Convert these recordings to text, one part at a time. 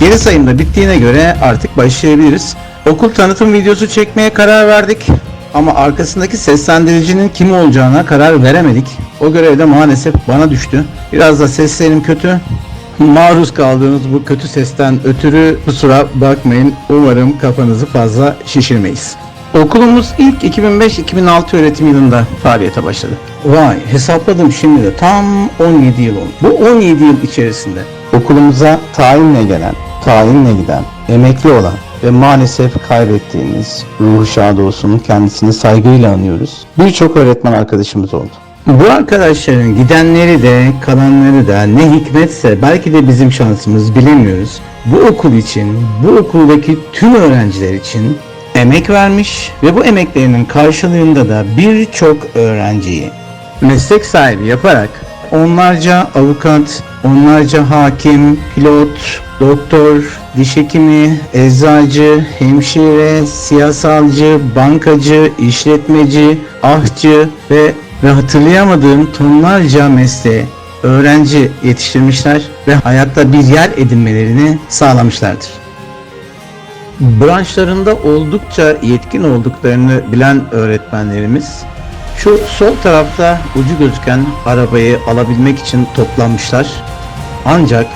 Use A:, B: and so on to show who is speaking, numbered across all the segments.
A: Geri sayım da bittiğine göre artık başlayabiliriz. Okul tanıtım videosu çekmeye karar verdik. Ama arkasındaki seslendiricinin kim olacağına karar veremedik. O görev de maalesef bana düştü. Biraz da seslerim kötü. Maruz kaldığınız bu kötü sesten ötürü kusura bakmayın. Umarım kafanızı fazla şişirmeyiz. Okulumuz ilk 2005-2006 öğretim yılında faaliyete başladı. Vay hesapladım şimdi de tam 17 yıl oldu. Bu 17 yıl içerisinde okulumuza tayinle gelen, tayinle giden, emekli olan ve maalesef kaybettiğimiz ruhu şad olsun kendisini saygıyla anıyoruz. Birçok öğretmen arkadaşımız oldu. Bu arkadaşların gidenleri de kalanları da ne hikmetse belki de bizim şansımız bilemiyoruz. Bu okul için, bu okuldaki tüm öğrenciler için emek vermiş ve bu emeklerinin karşılığında da birçok öğrenciyi meslek sahibi yaparak onlarca avukat, onlarca hakim, pilot, doktor, diş hekimi, eczacı, hemşire, siyasalcı, bankacı, işletmeci, ahçı ve ve hatırlayamadığım tonlarca mesleğe öğrenci yetiştirmişler ve hayatta bir yer edinmelerini sağlamışlardır branşlarında oldukça yetkin olduklarını bilen öğretmenlerimiz şu sol tarafta ucu gözüken arabayı alabilmek için toplanmışlar. Ancak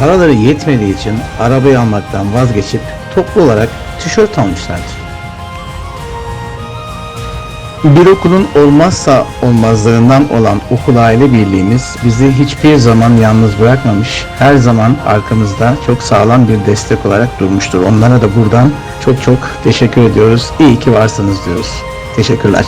A: paraları yetmediği için arabayı almaktan vazgeçip toplu olarak tişört almışlardır. Bir okulun olmazsa olmazlarından olan okul aile birliğimiz bizi hiçbir zaman yalnız bırakmamış. Her zaman arkamızda çok sağlam bir destek olarak durmuştur. Onlara da buradan çok çok teşekkür ediyoruz. İyi ki varsınız diyoruz. Teşekkürler.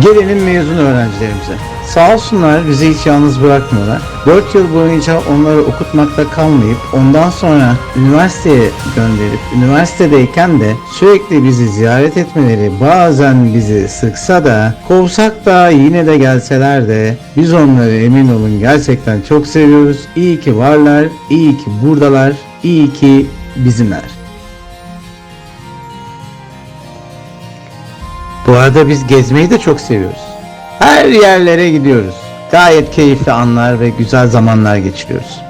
A: Gelelim mezun öğrencilerimize. Sağ olsunlar bizi hiç yalnız bırakmıyorlar. 4 yıl boyunca onları okutmakta kalmayıp ondan sonra üniversiteye gönderip üniversitedeyken de sürekli bizi ziyaret etmeleri bazen bizi sıksa da kovsak da yine de gelseler de biz onları emin olun gerçekten çok seviyoruz. İyi ki varlar, iyi ki buradalar, iyi ki bizimler. Bu arada biz gezmeyi de çok seviyoruz. Her yerlere gidiyoruz. Gayet keyifli anlar ve güzel zamanlar geçiriyoruz.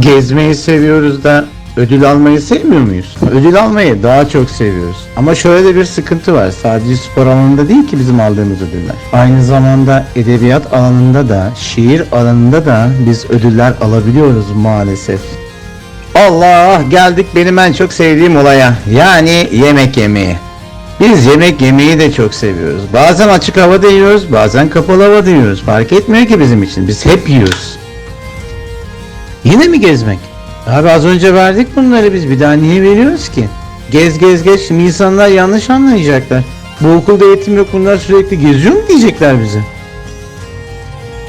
A: Gezmeyi seviyoruz da ödül almayı sevmiyor muyuz? Ödül almayı daha çok seviyoruz. Ama şöyle de bir sıkıntı var. Sadece spor alanında değil ki bizim aldığımız ödüller. Aynı zamanda edebiyat alanında da, şiir alanında da biz ödüller alabiliyoruz maalesef. Allah geldik benim en çok sevdiğim olaya. Yani yemek yemeği. Biz yemek yemeyi de çok seviyoruz. Bazen açık havada yiyoruz, bazen kapalı havada yiyoruz. Fark etmiyor ki bizim için. Biz hep yiyoruz. Yine mi gezmek? Abi az önce verdik bunları biz. Bir daha niye veriyoruz ki? Gez gez gez. Şimdi insanlar yanlış anlayacaklar. Bu okulda eğitim yok bunlar sürekli geziyor mu diyecekler bize.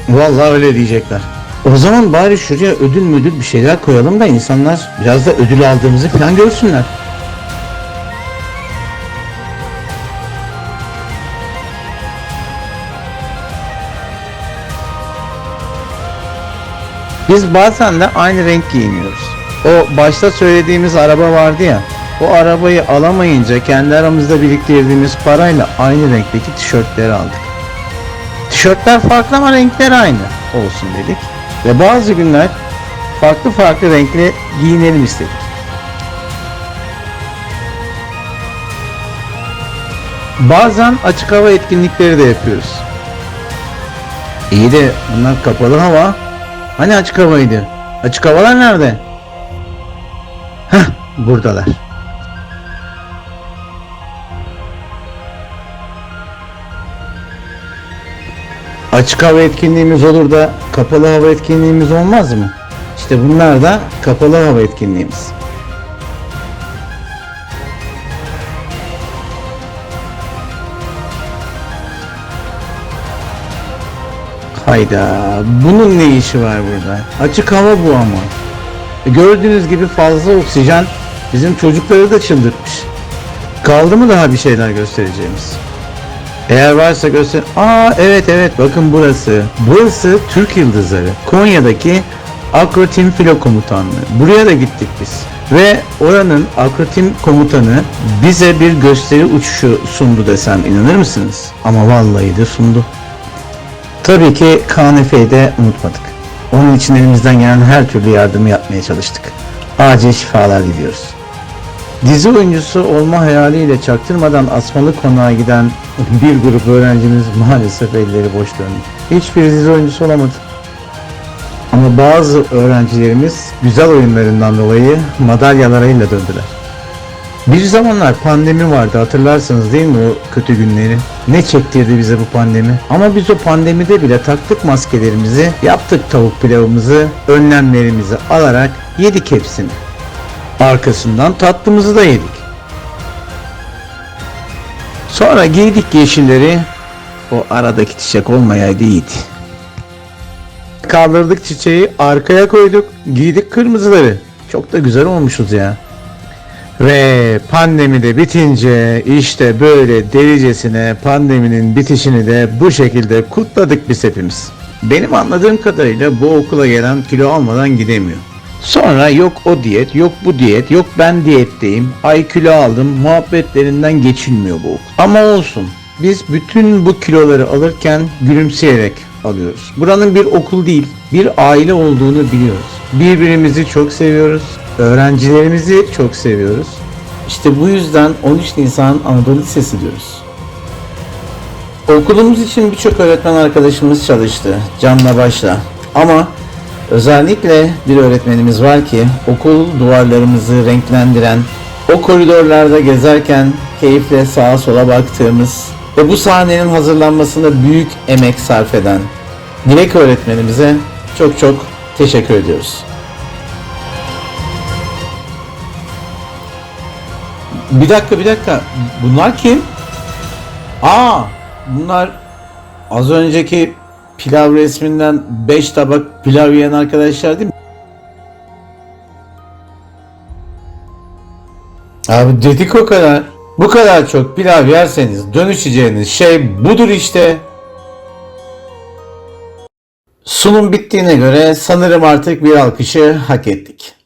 A: Vallahi öyle diyecekler. O zaman bari şuraya ödül müdül bir şeyler koyalım da insanlar biraz da ödül aldığımızı falan görsünler. Biz bazen de aynı renk giyiniyoruz. O başta söylediğimiz araba vardı ya. O arabayı alamayınca kendi aramızda biriktirdiğimiz parayla aynı renkteki tişörtleri aldık. Tişörtler farklı ama renkleri aynı olsun dedik. Ve bazı günler farklı farklı renkli giyinelim istedik. Bazen açık hava etkinlikleri de yapıyoruz. İyi de bunlar kapalı hava. Hani açık havaydı? Açık havalar nerede? Heh, buradalar. Açık hava etkinliğimiz olur da kapalı hava etkinliğimiz olmaz mı? İşte bunlar da kapalı hava etkinliğimiz. Hayda, bunun ne işi var burada? Açık hava bu ama. E, Gördüğünüz gibi fazla oksijen bizim çocukları da çıldırtmış. Kaldı mı daha bir şeyler göstereceğimiz? Eğer varsa göster. Aa evet evet bakın burası. Burası Türk Yıldızları. Konya'daki Akrotim Filo Komutanlığı. Buraya da gittik biz. Ve oranın Akrotim Komutanı bize bir gösteri uçuşu sundu desem inanır mısınız? Ama vallahi de sundu. Tabii ki Kaan Efe'yi de unutmadık. Onun için elimizden gelen her türlü yardımı yapmaya çalıştık. Acil şifalar diliyoruz. Dizi oyuncusu olma hayaliyle çaktırmadan Asmalı Konağa giden bir grup öğrencimiz maalesef elleri boş döndü. Hiçbir dizi oyuncusu olamadı. Ama bazı öğrencilerimiz güzel oyunlarından dolayı madalyalarıyla döndüler. Bir zamanlar pandemi vardı hatırlarsınız değil mi o kötü günleri? Ne çektirdi bize bu pandemi? Ama biz o pandemide bile taktık maskelerimizi, yaptık tavuk pilavımızı, önlemlerimizi alarak yedik hepsini. Arkasından tatlımızı da yedik. Sonra giydik yeşilleri, o aradaki çiçek olmayaydı iyiydi. Kaldırdık çiçeği, arkaya koyduk, giydik kırmızıları. Çok da güzel olmuşuz ya. Ve pandemi de bitince işte böyle delicesine pandeminin bitişini de bu şekilde kutladık biz hepimiz. Benim anladığım kadarıyla bu okula gelen kilo almadan gidemiyor. Sonra yok o diyet, yok bu diyet, yok ben diyetteyim, ay kilo aldım muhabbetlerinden geçilmiyor bu. Ama olsun. Biz bütün bu kiloları alırken gülümseyerek alıyoruz. Buranın bir okul değil, bir aile olduğunu biliyoruz. Birbirimizi çok seviyoruz. Öğrencilerimizi çok seviyoruz. İşte bu yüzden 13 Nisan Anadolu Lisesi diyoruz. Okulumuz için birçok öğretmen arkadaşımız çalıştı. Canla başla. Ama özellikle bir öğretmenimiz var ki okul duvarlarımızı renklendiren, o koridorlarda gezerken keyifle sağa sola baktığımız ve bu sahnenin hazırlanmasında büyük emek sarf eden Dilek öğretmenimize çok çok teşekkür ediyoruz. Bir dakika bir dakika. Bunlar kim? Aa, bunlar az önceki pilav resminden 5 tabak pilav yiyen arkadaşlar değil mi? Abi dedik o kadar. Bu kadar çok pilav yerseniz dönüşeceğiniz şey budur işte. Sunum bittiğine göre sanırım artık bir alkışı hak ettik.